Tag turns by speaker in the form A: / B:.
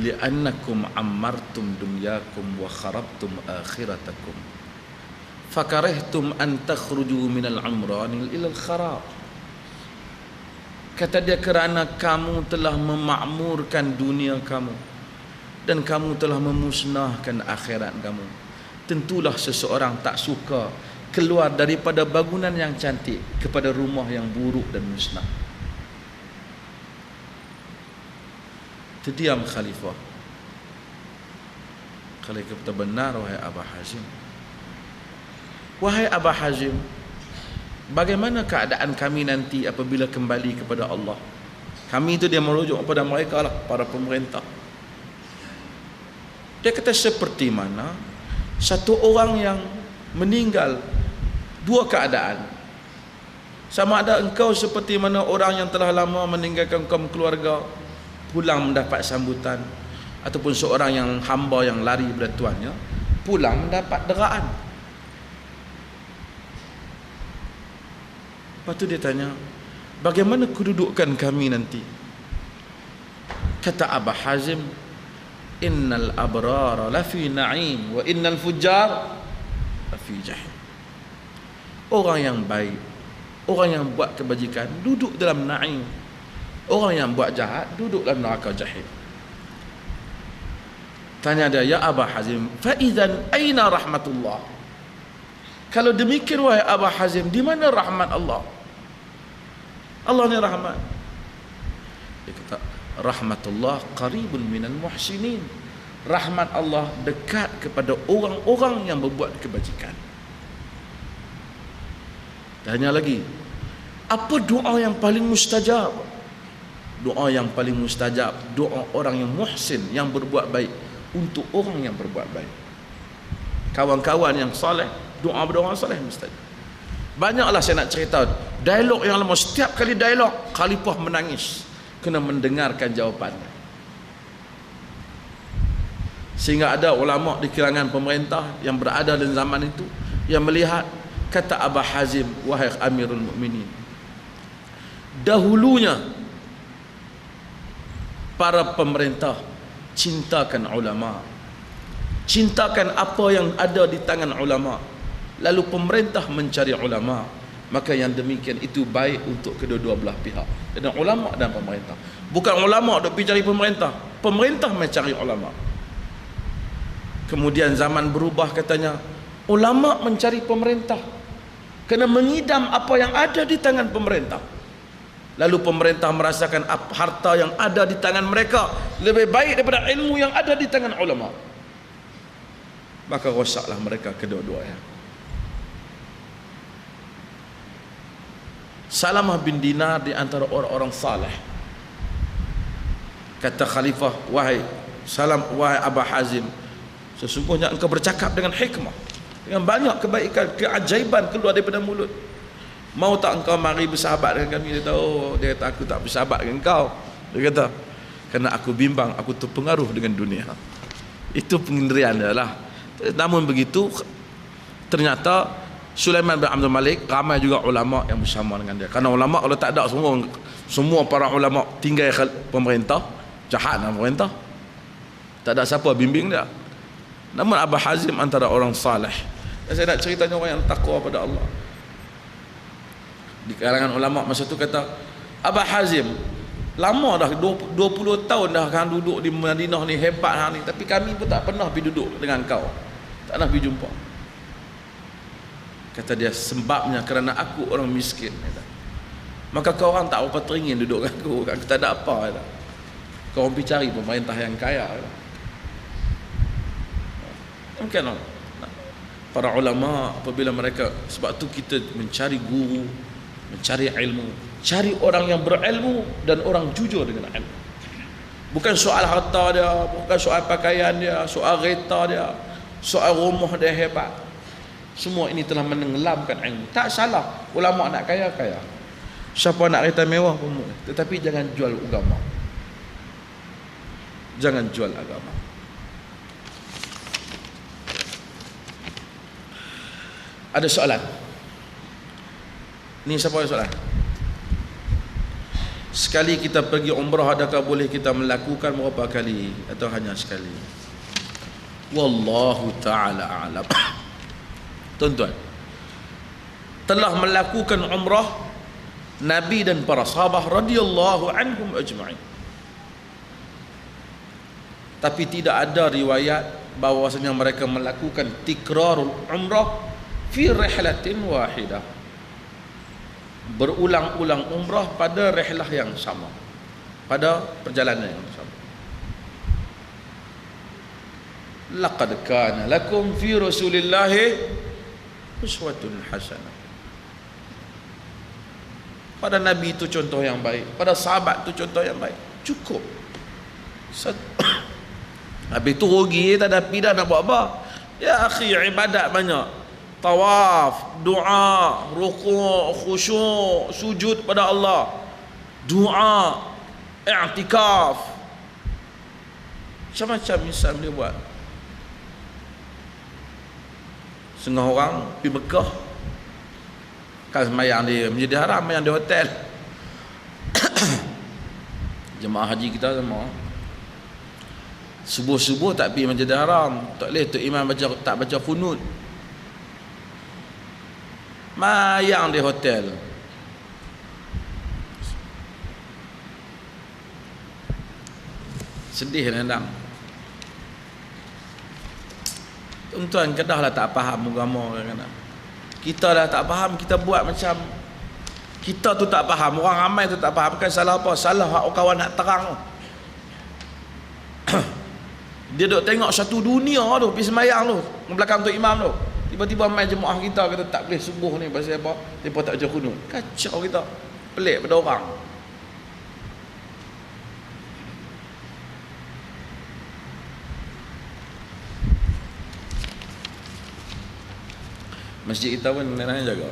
A: li'annakum ammartum dunyakum wa kharabtum akhiratakum fakarihtum an takhruju minal umrani ila al-kharab kata dia kerana kamu telah memakmurkan dunia kamu dan kamu telah memusnahkan akhirat kamu. Tentulah seseorang tak suka keluar daripada bangunan yang cantik kepada rumah yang buruk dan musnah terdiam khalifah. Khalifah kata benar wahai Abah Hazim. Wahai Abah Hazim bagaimana keadaan kami nanti apabila kembali kepada Allah? Kami itu dia merujuk kepada mereka lah para pemerintah. Dia kata seperti mana satu orang yang meninggal dua keadaan sama ada engkau seperti mana orang yang telah lama meninggalkan kaum keluarga pulang mendapat sambutan ataupun seorang yang hamba yang lari pada tuannya pulang mendapat deraan. Lepas tu dia tanya bagaimana kedudukan kami nanti? Kata Abah Hazim innal abrara lafi na'im wa innal fujjar lafi jahim. Orang yang baik orang yang buat kebajikan duduk dalam na'im Orang yang buat jahat duduk dalam neraka jahil. Tanya dia, "Ya Aba Hazim, fa idzan aina rahmatullah?" Kalau demikian wahai Aba Hazim, di mana rahmat Allah? Allah ni rahmat. Dia kata, "Rahmatullah qaribun minal muhsinin." Rahmat Allah dekat kepada orang-orang yang berbuat kebajikan. Tanya lagi, apa doa yang paling mustajab? Doa yang paling mustajab doa orang yang muhsin yang berbuat baik untuk orang yang berbuat baik. Kawan-kawan yang soleh doa berdoa soleh mustajab banyaklah saya nak cerita dialog yang lama. Setiap kali dialog khalifah menangis. Kena mendengarkan jawapannya. Sehingga ada ulama di kalangan pemerintah yang berada dalam zaman itu yang melihat kata Abah Hazim wahai Amirul Mukminin dahulunya para pemerintah cintakan ulama. Cintakan apa yang ada di tangan ulama. Lalu pemerintah mencari ulama. Maka yang demikian itu baik untuk kedua-dua belah pihak. Dan ulama dan pemerintah. Bukan ulama dok pergi cari pemerintah. Pemerintah mencari ulama. Kemudian zaman berubah katanya ulama mencari pemerintah. Kena mengidam apa yang ada di tangan pemerintah lalu pemerintah merasakan harta yang ada di tangan mereka lebih baik daripada ilmu yang ada di tangan ulama. Maka rosaklah mereka kedua-duanya. Salamah bin Dinar di antara orang-orang saleh. Kata khalifah wahai salam wahai Abah Hazim sesungguhnya engkau bercakap dengan hikmah dengan banyak kebaikan keajaiban keluar daripada mulut Mau tak engkau mari bersahabat dengan kami? Dia tahu, dia kata aku tak bersahabat dengan engkau. Dia kata, kerana aku bimbang, aku terpengaruh dengan dunia. Itu pengendirian dia lah. Namun begitu, ternyata Sulaiman bin Abdul Malik, ramai juga ulama yang bersama dengan dia. Kerana ulama kalau tak ada semua, semua para ulama tinggal pemerintah, jahat lah pemerintah. Tak ada siapa bimbing dia. Namun Abah Hazim antara orang salih. Dan saya nak ceritanya orang yang takwa pada Allah di kalangan ulama masa tu kata Abah Hazim lama dah 20, 20 tahun dah kan duduk di Madinah ni hebat hang ni tapi kami pun tak pernah pergi duduk dengan kau tak pernah pergi jumpa kata dia sebabnya kerana aku orang miskin kata. maka kau orang tak apa teringin duduk dengan aku aku tak ada apa kata. kau orang pergi cari pemerintah yang kaya kata. mungkin para ulama apabila mereka sebab tu kita mencari guru mencari ilmu cari orang yang berilmu dan orang jujur dengan ilmu. Bukan soal harta dia bukan soal pakaian dia soal kereta dia soal rumah dia hebat. Semua ini telah menenggelamkan ilmu. Tak salah ulama nak kaya kaya. Siapa nak kereta mewah pun boleh tetapi jangan jual agama. Jangan jual agama. Ada soalan Ni siapa yang soalan? sekali kita pergi umrah adakah boleh kita melakukan berapa kali atau hanya sekali? Wallahu taala alam. Tuan-tuan telah melakukan umrah Nabi dan para sahabat radhiyallahu anhum ajma'in. Tapi tidak ada riwayat bahwasanya mereka melakukan tikrarul umrah fi rihlatin wahidah berulang-ulang umrah pada rihlah yang sama. Pada perjalanan yang sama. Laqad kana lakum fi rasulillahi uswatun hasanah pada nabi itu contoh yang baik. Pada sahabat itu contoh yang baik. Cukup. Habis tu rugi tak ada pindah nak buat apa. Ya akhi ibadat banyak tawaf, doa, rukuk, khusyuk, sujud pada Allah, doa, i'tikaf. Macam-macam misal dia buat. Setengah orang pergi Mekah kan semayang dia menjadi haram yang di hotel. Jemaah haji kita semua subuh-subuh tak pergi masjid haram tak boleh tu imam baca tak baca kunut mayang di hotel. Sedih nendang tuan-tuan kedah lah tak faham agama kita dah tak faham kita buat macam kita tu tak faham orang ramai tu tak faham. Kan salah apa salah hak kawan nak terang. Dia duk tengok satu dunia tu pergi semayang tu belakang tu imam tu Tiba-tiba main jemaah kita kata tak boleh subuh ni pasal apa? Depa tak baca kunut. Kacau kita. Pelik pada orang. Masjid kita pun nenek jaga.